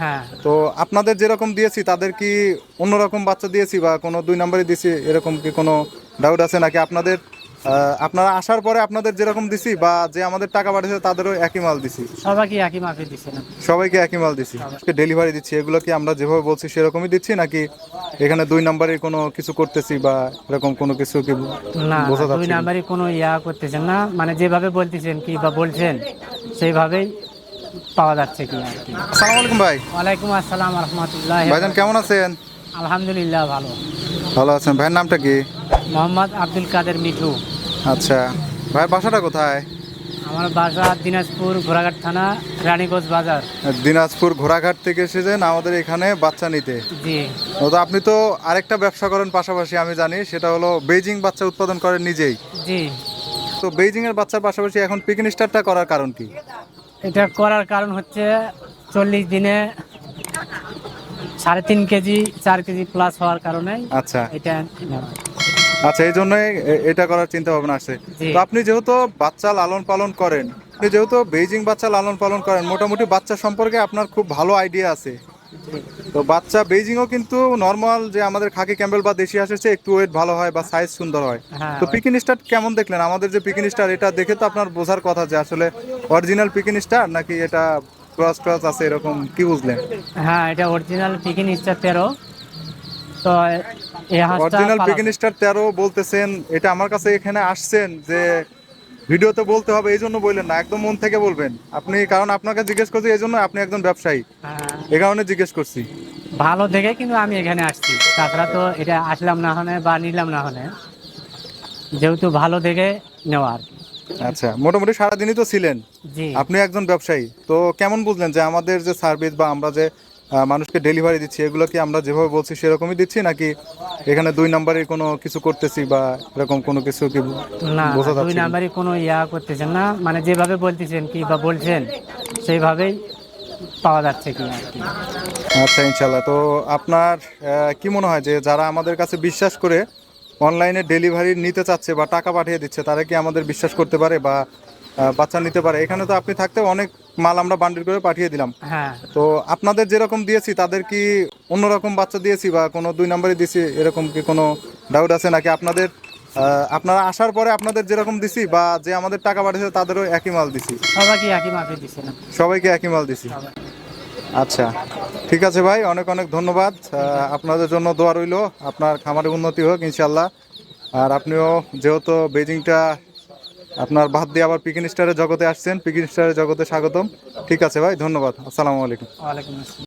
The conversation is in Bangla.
হ্যাঁ। তো আপনাদের যেরকম দিয়েছি তাদের কি অন্যরকম বাচ্চা দিয়েছি বা কোনো দুই নম্বরই দিয়েছি? এরকম কি কোনো ডাউট আছে নাকি আপনাদের? আপনারা আসার পরে আপনাদের যেরকম দিছি বা যে আমাদের টাকা পাঠিয়েছে তাদেরও একই মাল দিছি? সবাইকে একই মাপে দিছিলাম সবাইকে একই মাল দিছি। ডেলিভারি দিচ্ছি। এগুলো কি আমরা যেভাবে বলছি সেরকমই দিচ্ছি নাকি এখানে দুই নম্বরে কোনো কিছু করতেছি বা এরকম কোনো কিছু কি না দুই? নাম্বারই কোনো ইয়া করতেছেন না। মানে যেভাবে বলতেছেন কি বা বলছেন সেইভাবেই পাওয়া যাচ্ছে কি আর কি। আসসালামু আলাইকুম ভাই। ওয়ালাইকুম আসসালাম রহমতুল্লাহ ভাইজান কেমন আছেন? আলহামদুলিল্লাহ ভালো। ভালো আছেন। ভাইয়ের নামটা কি? মোহাম্মদ আব্দুল কাদের মিঠু। আচ্ছা। ভাই বাসাটা কোথায়? আমার বাসা দিনাজপুর ঘোড়াঘাট থানা রানীগঞ্জ বাজার। দিনাজপুর ঘোড়াঘাট থেকে এসেছেন আমাদের এখানে বাচ্চা নিতে। জি। তো আপনি তো আরেকটা ব্যবসা করেন পাশাপাশি আমি জানি। সেটা হলো বেইজিং বাচ্চা উৎপাদন করেন নিজেই। জি। তো বেইজিং এর বাচ্চার পাশাপাশি এখন পিকনিক স্টারটা করার কারণ কি? এটা করার কারণ হচ্ছে চল্লিশ দিনে সাড়ে তিন কেজি চার কেজি প্লাস হওয়ার কারণে আচ্ছা। এটা আচ্ছা এই জন্যই এটা করার চিন্তা ভাবনা আছে তো আপনি যেহেতু বাচ্চা লালন পালন করেন আপনি যেহেতু বেইজিং বাচ্চা লালন পালন করেন মোটামুটি বাচ্চা সম্পর্কে আপনার খুব ভালো আইডিয়া আছে। তো বাচ্চা বেইজিংও কিন্তু নর্মাল যে আমাদের খাকি ক্যাম্বেল বা দেশি আসেছে একটু ওয়েট ভালো হয় বা সাইজ সুন্দর হয়। হ্যাঁ। তো পিকিন স্টার কেমন দেখলেন? আমাদের যে পিকিন স্টার এটা দেখে তো আপনার বোঝার কথা যে আসলে অরিজিনাল পিকিন স্টার নাকি এটা ক্রস ক্রস আছে এরকম কি বুঝলেন? হ্যাঁ এটা অরিজিনাল পিকিন স্টার তেরো। তো অরিজিনাল পিকিন স্টার তেরো বলতেছেন এটা আমার কাছে এখানে আসছেন যে ভিডিওতে বলতে হবে এই জন্য বললেন না একদম মন থেকে বলবেন। আপনি কারণ আপনাকে জিজ্ঞেস করছি এই জন্য আপনি একজন ব্যবসায়ী। হ্যাঁ, এ কারণে জিজ্ঞেস করছি। ভালো দেখে কিন্তু আমি এখানে আসছি। তাছাড়া তো এটা আসলাম না হলে বা নিলাম না হলে যেহেতু ভালো দেখে নেওয়া আর আচ্ছা মোটামুটি সারাদিনই তো ছিলেন। জি। আপনি একজন ব্যবসায়ী। তো কেমন বুঝলেন যে আমাদের যে সার্ভিস বা আমরা যে মানুষকে ডেলিভারি দিচ্ছি। এগুলো কি আমরা যেভাবে বলছি সেরকমই দিচ্ছি নাকি এখানে দুই নম্বরে কোনো কিছু করতেছি বা এরকম কোনো কিছু কি না দুই যাচ্ছে কোনো ইয়া করতেছেন না। মানে যেভাবে বলতেছেন কি বা বলছেন সেইভাবেই পাওয়া যাচ্ছে কি। আচ্ছা ইনশাল্লাহ তো আপনার কি মনে হয় যে যারা আমাদের কাছে বিশ্বাস করে অনলাইনে ডেলিভারি নিতে চাচ্ছে বা টাকা পাঠিয়ে দিচ্ছে তারা কি আমাদের বিশ্বাস করতে পারে বা বাচ্চা নিতে পারে। এখানে তো আপনি থাকতে অনেক মাল আমরা বান্ডিল করে পাঠিয়ে দিলাম। হ্যাঁ। তো আপনাদের যেরকম দিয়েছি তাদের কি অন্যরকম বাচ্চা দিয়েছি বা কোনো দুই নম্বরই দিয়েছি? এরকম কি কোনো ডাউট আছে নাকি? আপনাদের আপনারা আসার পরে আপনাদের যেরকম দিছি বা যে আমাদের টাকা পাঠিয়েছে তাদেরও একই মাল দিছি? সবাইকে একই মাপে দিছিলাম সবাইকে একই মাল দিছি? আচ্ছা ঠিক আছে ভাই অনেক অনেক ধন্যবাদ। আপনাদের জন্য দোয়া রইল। আপনার খামারের উন্নতি হোক ইনশাল্লাহ আর আপনিও যেহেতু বেজিংটা আপনার বাদ দিয়ে আবার পিকিন স্টারের জগতে আসছেন। পিকিন স্টারের জগতে স্বাগতম। ঠিক আছে ভাই, ধন্যবাদ। আসসালামু আলাইকুম।